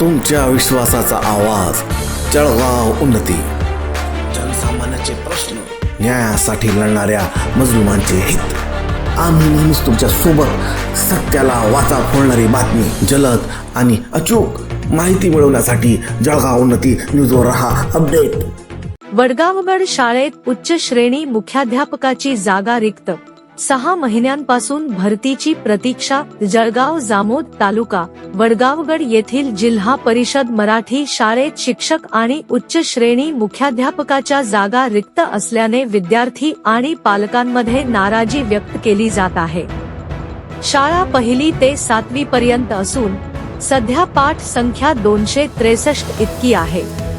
तुमच्या विश्वासाचा आवाज. जळगाव उन्नती. जनसामान्याचे प्रश्न न्यायासाठी लढणाऱ्या मजलुमांचे हित. आम्ही नेहमीच तुमच्यासोबत सत्याला वाचा फोडणारी बातमी जलद आणि अचूक माहिती मिळवण्यासाठी जळगाव उन्नती न्यूजवर रहा. अपडेट. वडगावगड शाळेत उच्च श्रेणी मुख्याध्यापकाची जागा रिक्त. सहा महिन्यांपासून भरतीची प्रतीक्षा जळगाव जामोद तालुका वडगावगड येथील जिल्हा परिषद मराठी शाळेत शिक्षक आणि उच्च श्रेणी मुख्याध्यापकाच्या जागा रिक्त असल्याने विद्यार्थी आणि पालकांमध्ये नाराजी व्यक्त केली जात आहे. शाळा पहिली ते सातवी पर्यंत असून सध्या पाठ संख्या दोनशे त्रेसष्ट इतकी आहे.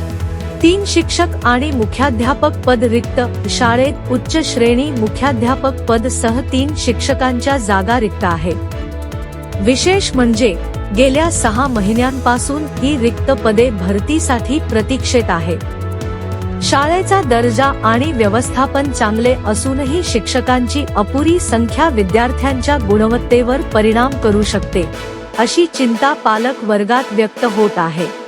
तीन शिक्षक आणि मुख्याध्यापक पद रिक्त शाळेत उच्च श्रेणी मुख्याध्यापक पद सह तीन शिक्षकांच्या जागा रिक्त आहेत विशेष म्हणजे गेल्या सहा महिन्यांपासून ही रिक्त पदे भरतीसाठी प्रतीक्षेत आहेत शाळेचा दर्जा आणि व्यवस्थापन चांगले असूनही शिक्षकांची अपुरी संख्या विद्यार्थ्यांच्या गुणवत्तेवर परिणाम करू शकते अशी चिंता पालक वर्गात व्यक्त होत आहे.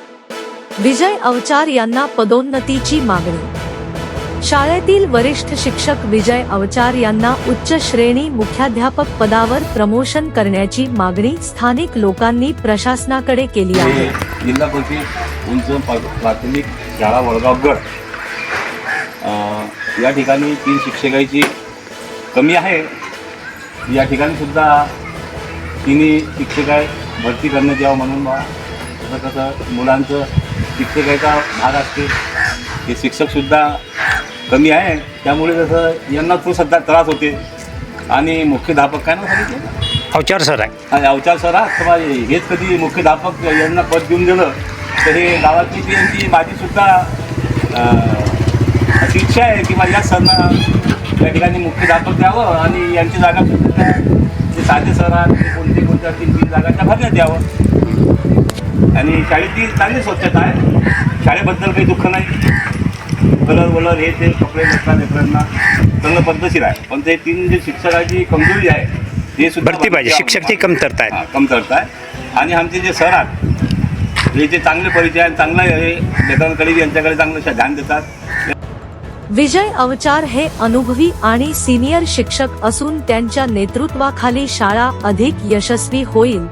विजय अवचार यांना पदोन्नतीची मागणी. शाळेतील वरिष्ठ शिक्षक विजय अवचार यांना उच्च श्रेणी मुख्याध्यापक पदावर प्रमोशन करण्याची मागणी स्थानिक लोकांनी प्रशासनाकडे केली आहे. जिल्हा परिषद उंच प्राथमिक शाळा वडगावगड या ठिकाणी तीन शिक्षकाची कमी आहे. या ठिकाणी सुद्धा तिन्ही शिक्षक भरती करण्यात यावं म्हणून कसं कसं मुलांचं शिक्षकाचा भाग असते हे शिक्षकसुद्धा कमी आहे. त्यामुळे कसं यांना तो सध्या त्रास होते. आणि मुख्याध्यापक काय ना सांगितलं? अवचार सर आहे. आणि अवचार सर हा हेच कधी मुख्याध्यापक यांना पद देऊन दिलं तर हे गावातली ती यांची माझीसुद्धा अं, अशी इच्छा आहे की माझ्या सरना या ठिकाणी मुख्याध्यापक द्यावं आणि यांची जागा सुद्धा जे साधे सर आहेत ते कोणते कोणत्या तीन तीन जागा त्या भरण्यात यावं. आणि शाळेची चांगली स्वच्छता आहे. शाळेबद्दल काही दुःख नाही. कलर वलर हे ते कपडे लेकरा लेकरांना. चांगलं पद्धतशीर आहे. पण ते तीन जे शिक्षकाची कमजोरी आहे ते सुद्धा भरती पाहिजे. शिक्षकची कमतरता आहे हा, कमतरता आहे. आणि आमचे जे सर आहेत हे जे चांगले परिचय आहेत चांगलं हे लेकरांकडे यांच्याकडे चांगलं ध्यान देतात. विजय अवचार हे अनुभवी आणि सिनियर शिक्षक असून त्यांच्या नेतृत्वाखाली शाळा अधिक यशस्वी होईल.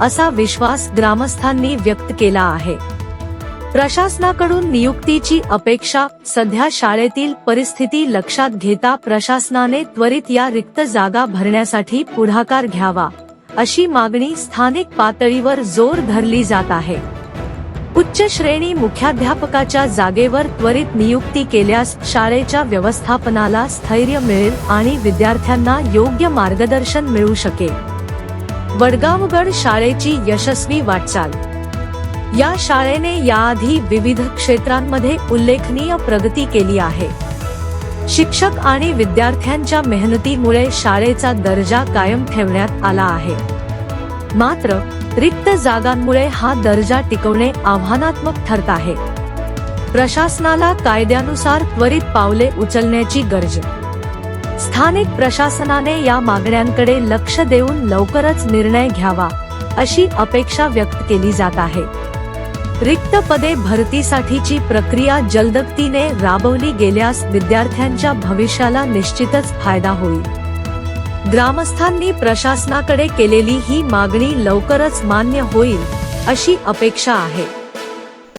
असा विश्वास ग्रामस्थांनी व्यक्त केला आहे. प्रशासनाकडून नियुक्तीची अपेक्षा सध्या शाळेतील परिस्थिती लक्षात घेता प्रशासनाने त्वरित या रिक्त जागा भरण्यासाठी पुढाकार घ्यावा अशी मागणी स्थानिक पातळीवर जोर धरली जात आहे. उच्च श्रेणी मुख्याध्यापकाच्या जागेवर त्वरित नियुक्ती केल्यास शाळेच्या व्यवस्थापनाला स्थैर्य मिळेल आणि विद्यार्थ्यांना योग्य मार्गदर्शन मिळू शकेल. वडगावगड शाळेची यशस्वी वाटचाल. या शाळेने याआधी विविध क्षेत्रांमध्ये उल्लेखनीय प्रगती केली आहे. शिक्षक आणि विद्यार्थ्यांच्या मेहनतीमुळे शाळेचा दर्जा कायम ठेवण्यात आला आहे. मात्र रिक्त जागांमुळे हा दर्जा टिकवणे आव्हानात्मक ठरत आहे. प्रशासनाला कायद्यानुसार त्वरित पावले उचलण्याची गरज स्थानिक प्रशासनाने या मागण्यांकडे लक्ष देऊन लवकरच निर्णय घ्यावा अशी अपेक्षा व्यक्त केली जात आहे. रिक्त पदे भरतीसाठीची प्रक्रिया जलदगतीने राबवली गेल्यास विद्यार्थ्यांच्या भविष्याला निश्चितच फायदा होईल. ग्रामस्थांनी प्रशासनाकडे केलेली ही मागणी लवकरच मान्य होईल अशी अपेक्षा आहे.